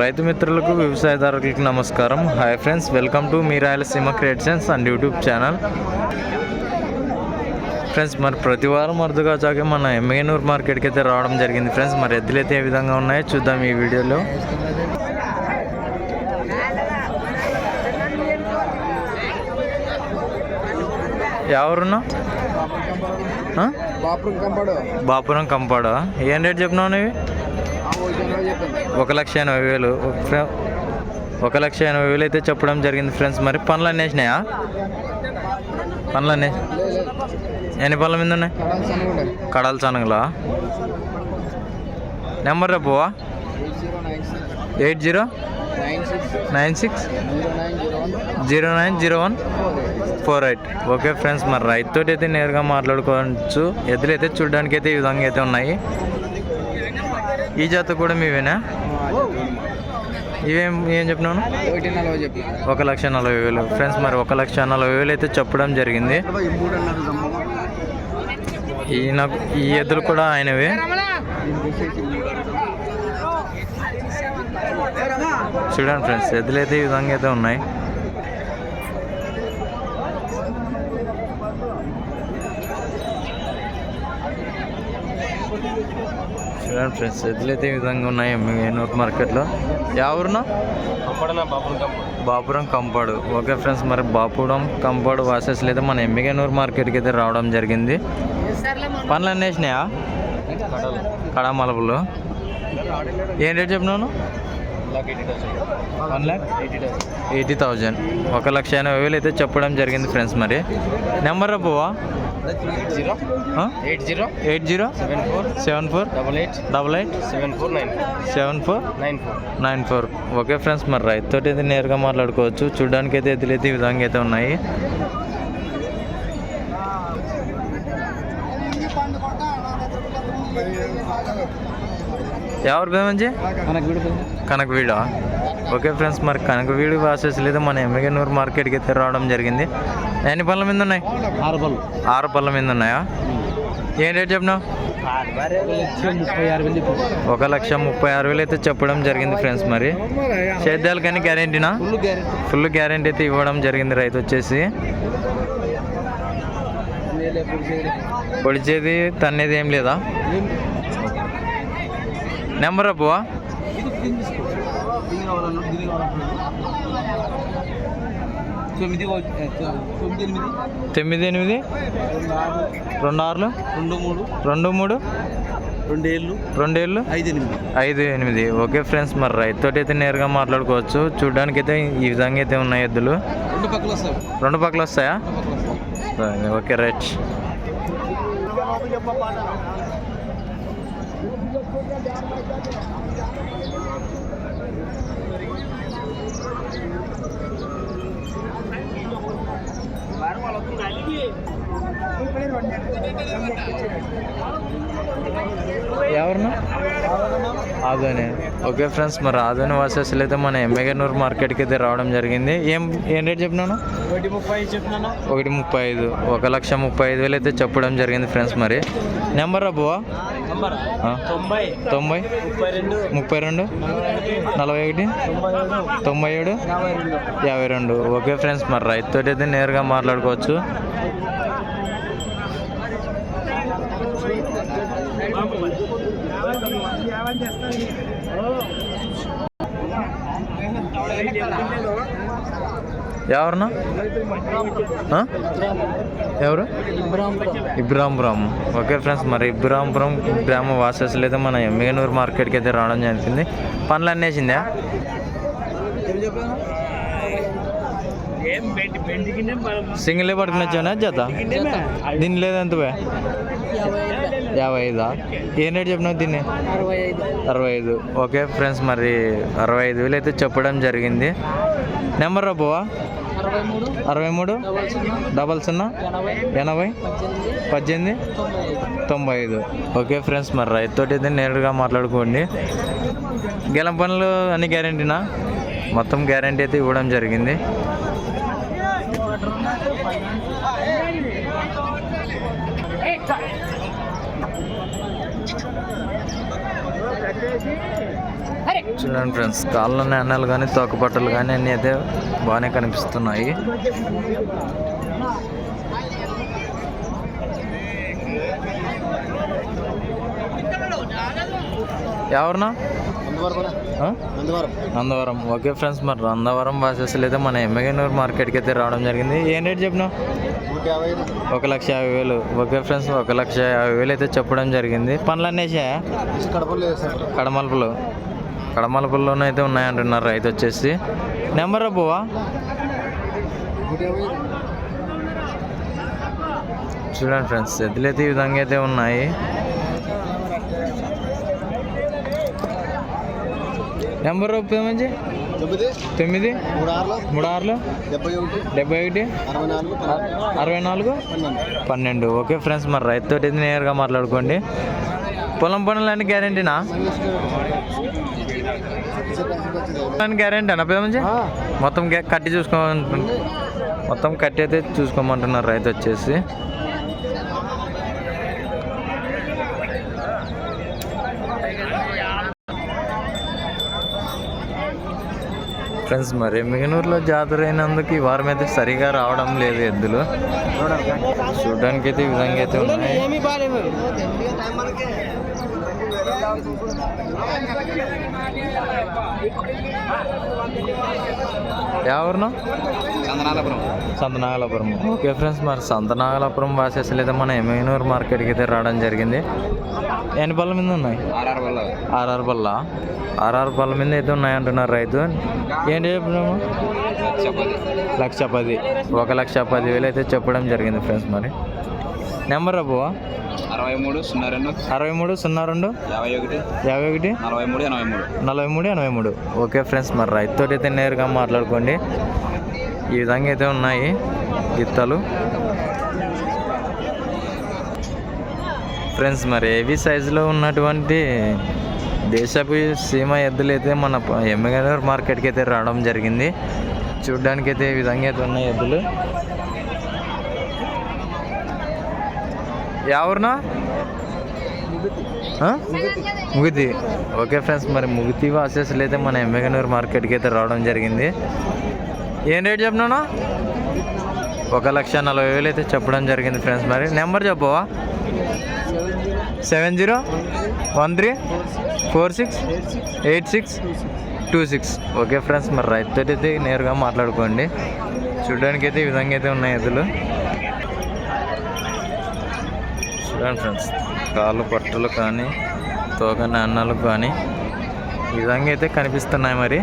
రైతు మిత్రులకు వ్యవసాయదారులకు నమస్కారం. Hi friends welcome to me Rayalaseema creations and YouTube channel. Friends మరి ప్రతి వారం అరుదుగా చాకే మన ఎమ్మెగనూరు మార్కెట్కి అయితే రావడం జరిగింది. ఫ్రెండ్స్ మరి ఎద్దులు అయితే ఏ విధంగా ఉన్నాయో చూద్దాం ఈ వీడియోలో. ఎవరున్నా? బాపురం కంపాడు. బాపురం కంపాడా? ఏం రేట్ చెప్పినావు నువ్వు? ఒక లక్ష ఎనభై వేలు. ఒక లక్ష ఎనభై వేలు అయితే చెప్పడం జరిగింది ఫ్రెండ్స్. మరి పనులు అన్నేసినాయా పనులు అన్నీ ఎన్ని పనుల మీద ఉన్నాయి? కడాల చనగలా నెంబర్ రేపు eight zero? Nine six? Zero nine zero one four eight. Okay friends మరి రైతుతో అయితే నేరుగా మాట్లాడుకోవచ్చు. ఎద్దులు అయితే చూడడానికి అయితే ఈ విధంగా అయితే ఉన్నాయి. ఈ జాత కూడా మీవేనా? ఇవేం ఏం చెప్పినాను ఒక లక్ష నలభై వేలు. ఫ్రెండ్స్ మరి ఒక లక్ష నలభై వేలు అయితే చెప్పడం జరిగింది. ఈయన ఈ ఎద్దులు కూడా ఆయనవే. చూడండి ఫ్రెండ్స్ ఎద్దులు అయితే ఈ విధంగా అయితే ఉన్నాయి. చూడండి ఫ్రెండ్స్ ఎద్దులు అయితే ఈ విధంగా ఉన్నాయి ఏనూరు మార్కెట్లో. ఎవరున్నా బాపురం కంపాడు. ఓకే ఫ్రెండ్స్ మరి బాపురం కంపాడు వాసెస్ లేదా మన ఎమ్మిగనూరు మార్కెట్కి అయితే రావడం జరిగింది. పనులు అన్నీ వేసినాయా కడామలపులు ఏం రేట్ చెప్పినాను వన్ ల్యాక్ ఎయిటీ థౌజండ్. ఒక లక్ష ఎనభై వేలు అయితే చెప్పడం జరిగింది ఫ్రెండ్స్ మరి. Number అబ్బువా zero? Eight zero? Eight zero? Seven four? Seven four? Double eight? Double eight? Seven four nine seven four? Nine four. Nine four. Okay friends మరి రైతుతో అయితే నేరుగా మాట్లాడుకోవచ్చు. చూడడానికి అయితే ఎద్దులు అయితే ఈ విధంగా అయితే ఉన్నాయి. ఎవరు పేమంచి మనకు విడుపు కనకవీడా? ఓకే ఫ్రెండ్స్ మరి కనకవీడు వాసెస్ లేదా మన ఎమ్మెగనూరు మార్కెట్కి అయితే రావడం జరిగింది. ఎన్ని పళ్ళ మీద ఉన్నాయి? ఆరు పళ్ళు. ఆరు పళ్ళ మీద ఉన్నాయా? ఏం రేట్ చెప్పినావు? ఒక లక్ష ముప్పై ఆరు వేలు అయితే చెప్పడం జరిగింది ఫ్రెండ్స్ మరి. సేద్యాలు కానీ గ్యారెంటీనా? Full guarantee. అయితే ఇవ్వడం జరిగింది రైతు వచ్చేసి. పొడిచేది తన్నేది ఏం లేదా? నెంబర్ అప్పువా తొమ్మిది తొమ్మిది ఎనిమిది. తొమ్మిది ఎనిమిది. రెండు ఆరు. రెండు ఆరులు. రెండు మూడు. రెండు మూడు. రెండు ఏళ్ళు. రెండేళ్ళు ఐదు ఎనిమిది. ఐదు ఎనిమిది. ఓకే ఫ్రెండ్స్ మరి రైతుతో అయితే నేరుగా మాట్లాడుకోవచ్చు. చూడడానికి అయితే ఈ విధంగా అయితే ఉన్నాయి ఎద్దులు. రెండు పక్కల వస్తాయి. రెండు పక్కల వస్తాయా? Okay right. ఎవరన్నా? ఆదోని. ఓకే ఫ్రెండ్స్ మరి ఆదోని వాసెస్లు అయితే మన ఎమ్మెగనూరు మార్కెట్కి అయితే రావడం జరిగింది. ఏం ఏం రేట్ చెప్పినాను ఒకటి ముప్పై చెప్పినాను ఒకటి ముప్పై ఐదు. ఒక లక్ష ముప్పై ఐదు వేలు అయితే చెప్పడం జరిగింది ఫ్రెండ్స్ మరి. నెంబర్ అబ్బువా తొంభై. తొంభై? ముప్పై రెండు. ముప్పై రెండు? నలభై ఒకటి? తొంభై ఏడు. యాభై రెండు. ఓకే ఫ్రెండ్స్ మరి రైతుతో అయితే నేరుగా మాట్లాడుకోవచ్చు. ఎవరన్నా? ఎవరు? ఇబ్రాంపురం ఓకే ఫ్రెండ్స్ మరి ఇబ్రాంపురం గ్రామ వాసెస్ లేదా మన ఎమ్మిగనూరు మార్కెట్కి అయితే రావడం జరిగింది. పనులు అన్నేసిందా సింగిల్ పట్టుకుని వచ్చానా జత? దీని లేదంత యాభై ఐదా ఏం రేట్ చెప్పినావు దీన్ని? అరవై ఐదు ఓకే ఫ్రెండ్స్ మరి అరవై ఐదు వేలు అయితే చెప్పడం జరిగింది. నెంబర్ రాబోవా అరవై మూడు డబల్ సున్నా. ఎనభై. పద్దెనిమిది. తొంభై ఐదు. ఓకే ఫ్రెండ్స్ మరి రైతుతో అయితే నేరుగా మాట్లాడుకోండి. గెలం పనులు అన్ని గ్యారంటీనా? మొత్తం గ్యారంటీ అయితే ఇవ్వడం జరిగింది. చూడండి ఫ్రెండ్స్ కాళ్ళలోని అన్నాలు కానీ తోక బట్టలు కానీ అన్నీ అయితే బాగానే కనిపిస్తున్నాయి. ఎవరినా ఆ? నందవరం. ఓకే ఫ్రెండ్స్ మరి నందవరం బాసెస్లు అయితే మన ఎమ్మెగనూరు మార్కెట్కి అయితే రావడం జరిగింది. ఏం రేట్ చెప్పినావు? ఒక లక్ష యాభై వేలు. ఓకే ఫ్రెండ్స్ ఒక లక్ష యాభై వేలు అయితే చెప్పడం జరిగింది. పనులు అన్నేసాయా కడమలుపులు. కడమలుపుల్లోనే అయితే ఉన్నాయంటున్నారు రైతు వచ్చేసి. నెంబర్ అబ్బువా చూడండి ఫ్రెండ్స్ ఎద్దులు అయితే ఈ విధంగా అయితే ఉన్నాయి. నెంబర్ మంచి? తొమ్మిది. మూడు ఆరులు. డెబ్బై ఒకటి. అరవై నాలుగు పన్నెండు. ఓకే ఫ్రెండ్స్ మరి రైతుతో అయితే నేరుగా మాట్లాడుకోండి. పొలం పనులు అన్ని గ్యారంటీనా గ్యారంటీ అనపే మంచి మొత్తం కట్టి చూసుకోమంటు మొత్తం కట్టి అయితే చూసుకోమంటున్నారు రైతు వచ్చేసి. ఫ్రెండ్స్ మరి మిగనూరులో జాతర అయినందుకు ఈ వారం అయితే సరిగా రావడం లేదు ఎద్దులు. చూడడానికి అయితే ఈ విధంగా అయితే ఉన్నాయి. ఎవరినో చందనాలపురం. సంతనాగలాపురం ఓకే ఫ్రెండ్స్ మరి సంతనాగలాపురం బాసెస్ లేదా మన ఎమ్మెనూరు మార్కెట్కి అయితే రావడం జరిగింది. ఎన్ని బల్ల మీద ఉన్నాయి? ఆర్ఆర్ వల్ల ఆర్ఆర్ బల్ల. ఆర్ఆర్ బల్ల మీద అయితే ఉన్నాయి అంటున్నారు రైతు. ఏంటి చెప్పినాము లక్ష పది. ఒక లక్ష పది వేలు అయితే చెప్పడం జరిగింది ఫ్రెండ్స్ మరి. నెంబర్ అబ్బు అరవై మూడు సున్నా రెండు. అరవై మూడు సున్నా రెండు? యాభై ఒకటి. యాభై ఒకటి? నలభై మూడు ఎనభై మూడు. నలభై మూడు ఎనభై మూడు. ఓకే ఫ్రెండ్స్ మరి రైతుతో అయితే నేరుగా మాట్లాడుకోండి. ఈ విధంగా అయితే ఉన్నాయి గిత్తలు. ఫ్రెండ్స్ మరి ఏవి సైజులో ఉన్నటువంటి దేశపు సీమ ఎద్దులు అయితే మన ఎమ్మెగనూరు మార్కెట్కి అయితే రావడం జరిగింది. చూడ్డానికి అయితే ఈ విధంగా అయితే ఉన్నాయి ఎద్దులు. ఎవరినా ముగితి ఓకే ఫ్రెండ్స్ మరి ముగితి వాసెస్లు అయితే మన ఎమ్మెగనూరు మార్కెట్కి అయితే రావడం జరిగింది ఏం రేట్ చెప్పినాను ఒక లక్ష నలభై వేలు అయితే చెప్పడం జరిగింది ఫ్రెండ్స్ మరి నెంబర్ చెప్పవా seven zero one three four six eight six two six okay friends మరి రైతు అయితే నేరుగా మాట్లాడుకోండి చూడడానికి అయితే ఈ విధంగా అయితే ఉన్నాయి ఎదులు చూడండి ఫ్రెండ్స్. కాళ్ళు పట్టులు కానీ తోక నాన్నలు కానీ ఈ విధంగా అయితే కనిపిస్తున్నాయి మరి.